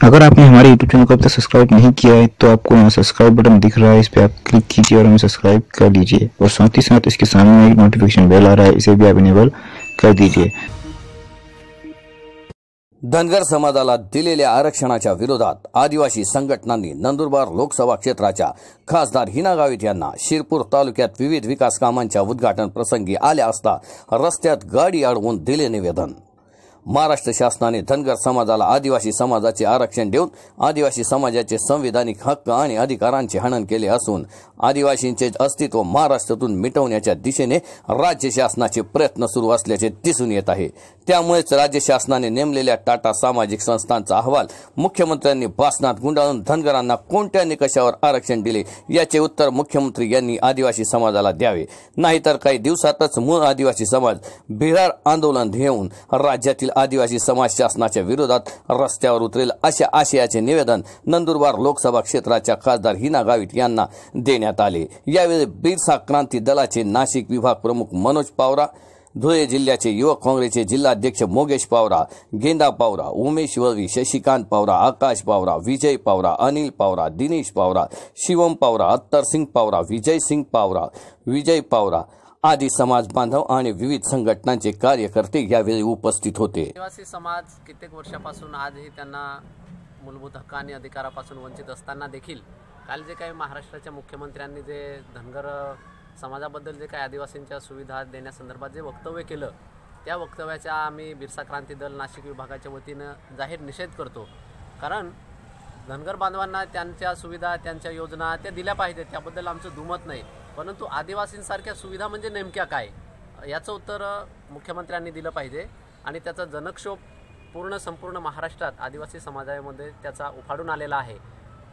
अगर आपने हमारे यूट्यूब चैनल को अब तक सब्सक्राइब नहीं किया है तो आपको यहाँ सब्सक्राइब बटन दिख रहा है इस पर आप क्लिक कीजिए और हमें सब्सक्राइब कर लीजिए। और साथ ही साथ इसके सामने एक नोटिफिकेशन बेल आ रहा है इसे भी आप इनेबल कर दीजिए। धनगर समाजाला दिलेल्या आरक्षणाच्या विरोधात आदिवासी संघटनांनी नंदुरबार लोकसभा क्षेत्राच्या खासदार हिना गावित यांना शिरपूर तालुक्यात विविध विकास कामांच्या उद्घाटन प्रसंगी आल्या असता रस्त्यात गाडी अडवून दिले निवेदन. महाराष्ट्र शासनाने धनगर समाजाला आदिवासी समाजाचे आरक्षण देऊन आदिवासी समाजाचे संविधानिक हक्क आणि अधिकारांचे हनन केले असून आदिवासींचे अस्तित्व महाराष्ट्रातून मिटवण्याच्या दिशेने राज्य शासनाचे प्रयत्न सुरू असल्याचे दिसून येत आहे. त्यामुळेच राज्य शासनाने नेमलेल्या टाटा सामाजिक संस्थांचा अहवाल मुख्यमंत्र्यांनी भाषणात गुंडाळून धनगरांना कोणत्या निकषावर आरक्षण दिले याचे उत्तर मुख्यमंत्री यांनी आदिवासी समाजाला द्यावे. नाहीतर काही दिवसातच मूळ आदिवासी समाज बिहार आंदोलन घेऊन राज्यातील आदिवासी समाज शासनाच्या विरोधात रस्त्यावर उतरेल अशा आशयाचे निवेदन नंदुरबार लोकसभा क्षेत्राच्या खासदार हिना गावित यांना देण्यात आले. यावेळी बिरसा क्रांती दलाचे नाशिक विभाग प्रमुख मनोज पावरा धुळे जिल्ह्याचे युवक काँग्रेसचे जिल्हाध्यक्ष मोगेश पावरा गेंदा पावरा उमेश वळवी शशिकांत पावरा आकाश पावरा विजय पावरा अनिल पावरा दिनेश पावरा शिवम पावरा अत्तर सिंग पावरा विजय सिंग पावरा विजय पावरा आदी समाज बांधव आणि विविध संघटनांचे कार्यकर्ते यावेळी उपस्थित होते. आदिवासी समाज कित्येक वर्षापासून आजही त्यांना मूलभूत हक्क आणि अधिकारापासून वंचित असताना देखील काल जे काही महाराष्ट्राच्या मुख्यमंत्र्यांनी जे धनगर समाजाबद्दल जे काही आदिवासींच्या सुविधा देण्यासंदर्भात जे वक्तव्य केलं त्या वक्तव्याचा आम्ही बिरसा क्रांती दल नाशिक विभागाच्या वतीनं जाहीर निषेध करतो. कारण धनगर बांधवांना त्यांच्या सुविधा त्यांच्या योजना त्या दिल्या पाहिजेत. त्याबद्दल आमचं दुमत नाही. परंतु आदिवासींसारख्या सुविधा म्हणजे नेमक्या काय? याचं उत्तर मुख्यमंत्र्यांनी दिलं पाहिजे आणि त्याचा जनक्षोभ पूर्ण संपूर्ण महाराष्ट्रात आदिवासी समाजामध्ये त्याचा उफाडून आलेला आहे.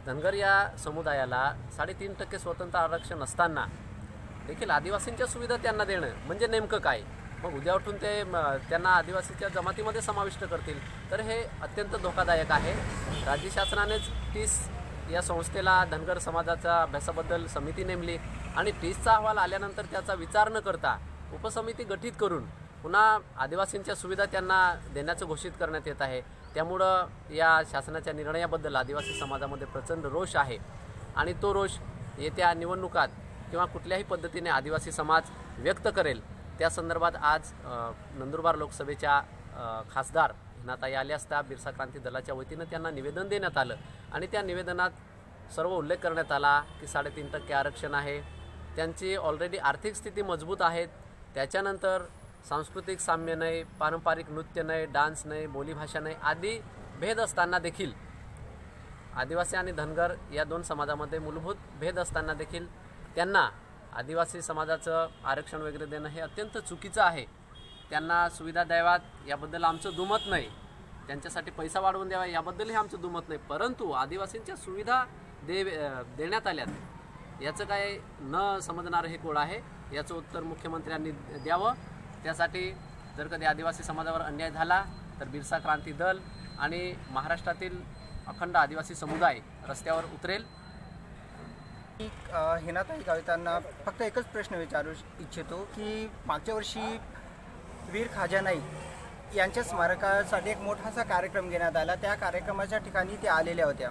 धनगर या समुदायाला साडेतीन टक्के स्वतंत्र आरक्षण असताना देखील आदिवासींच्या सुविधा त्यांना देणं म्हणजे नेमकं काय? मग उद्या उठून ते त्यांना आदिवासीच्या जमातीमध्ये समाविष्ट करतील. तर हे अत्यंत धोकादायक आहे. राज्य शासनानेच टीस या संस्थेला धनगर समाजाच्या अभ्यासाबद्दल समिती नेमली आणि टीसचा अहवाल आल्यानंतर त्याचा विचार न करता उपसमिती गठीत करून पुन्हा आदिवासींच्या सुविधा त्यांना देण्याचं घोषित करण्यात येत आहे. त्यामुळं या शासनाच्या निर्णयाबद्दल आदिवासी समाजामध्ये प्रचंड रोष आहे. आणि तो रोष येत्या निवडणुकात किंवा कुठल्याही पद्धतीने आदिवासी समाज व्यक्त करेल त्या संदर्भात आज नंदुरबार लोकसभेच्या खासदार हिनाताई आल्या असता बिरसा क्रांती दलाच्या वतीनं त्यांना निवेदन देण्यात आलं. आणि त्या निवेदनात सर्व उल्लेख करण्यात आला की साडेतीन टक्के आरक्षण आहे. त्यांची ऑलरेडी आर्थिक स्थिती मजबूत आहेत. त्याच्यानंतर सांस्कृतिक साम्य नाही पारंपरिक नृत्य नाही डान्स नाही बोलीभाषा नाही आदी भेद असताना देखील आदिवासी आणि धनगर या दोन समाजामध्ये मूलभूत भेद असताना देखील त्यांना आदिवासी समाजाचं आरक्षण वगैरे देणं हे अत्यंत चुकीचं आहे. त्यांना सुविधा द्याव्यात याबद्दल आमचं दुमत नाही. त्यांच्यासाठी पैसा वाढवून द्यावा याबद्दलही आमचं दुमत नाही. परंतु आदिवासींच्या सुविधा दे देण्यात आल्यात. याचं काय न समजणारं हे कोळ आहे याचं उत्तर मुख्यमंत्र्यांनी द्यावं. त्यासाठी जर कधी आदिवासी समाजावर अन्याय झाला तर बिरसा क्रांती दल आणि महाराष्ट्रातील अखंड आदिवासी समुदाय रस्त्यावर उतरेल. हिनाताई गावितांना फक्त एकच प्रश्न विचारू इच्छितो की मागच्या वर्षी वीर खाजा नाईक यांच्या स्मारकासाठी एक मोठासा कार्यक्रम घेण्यात आला. त्या कार्यक्रमाच्या ठिकाणी त्या आलेल्या होत्या.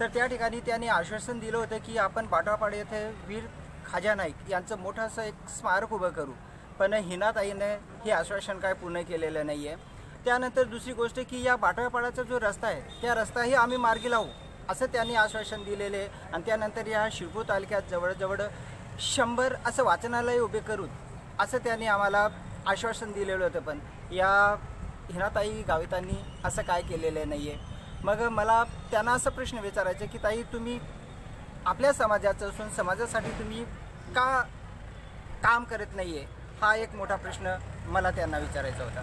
तर त्या ठिकाणी त्यांनी आश्वासन दिलं होतं की आपण बाटापाड येथे वीर खाजा नाईक यांचं मोठं असं एक स्मारक उभं करू. पण हिनाताईने हे आश्वासन काय पूर्ण केलेलं नाही आहे त्यानंतर दुसरी गोष्ट की या बाटवापाडाचा जो रस्ता आहे त्या रस्ताही आम्ही मार्गी लावू असं त्यांनी आश्वासन दिलेले. आहे आणि त्यानंतर या शिरपूर तालुक्यात जवळजवळ शंभर असं वाचनालय उभे करून असं त्यांनी आम्हाला आश्वासन दिलेलं होतं पण या हिनाताई गावितांनी असं काय केलेलं नाही आहे मग मला त्यांना असा प्रश्न विचारायचा की ताई तुम्ही आपल्या समाजाचं असून समाजासाठी तुम्ही का काम करत नाही आहे हा एक मोठा प्रश्न मला त्यांना विचारायचा होता.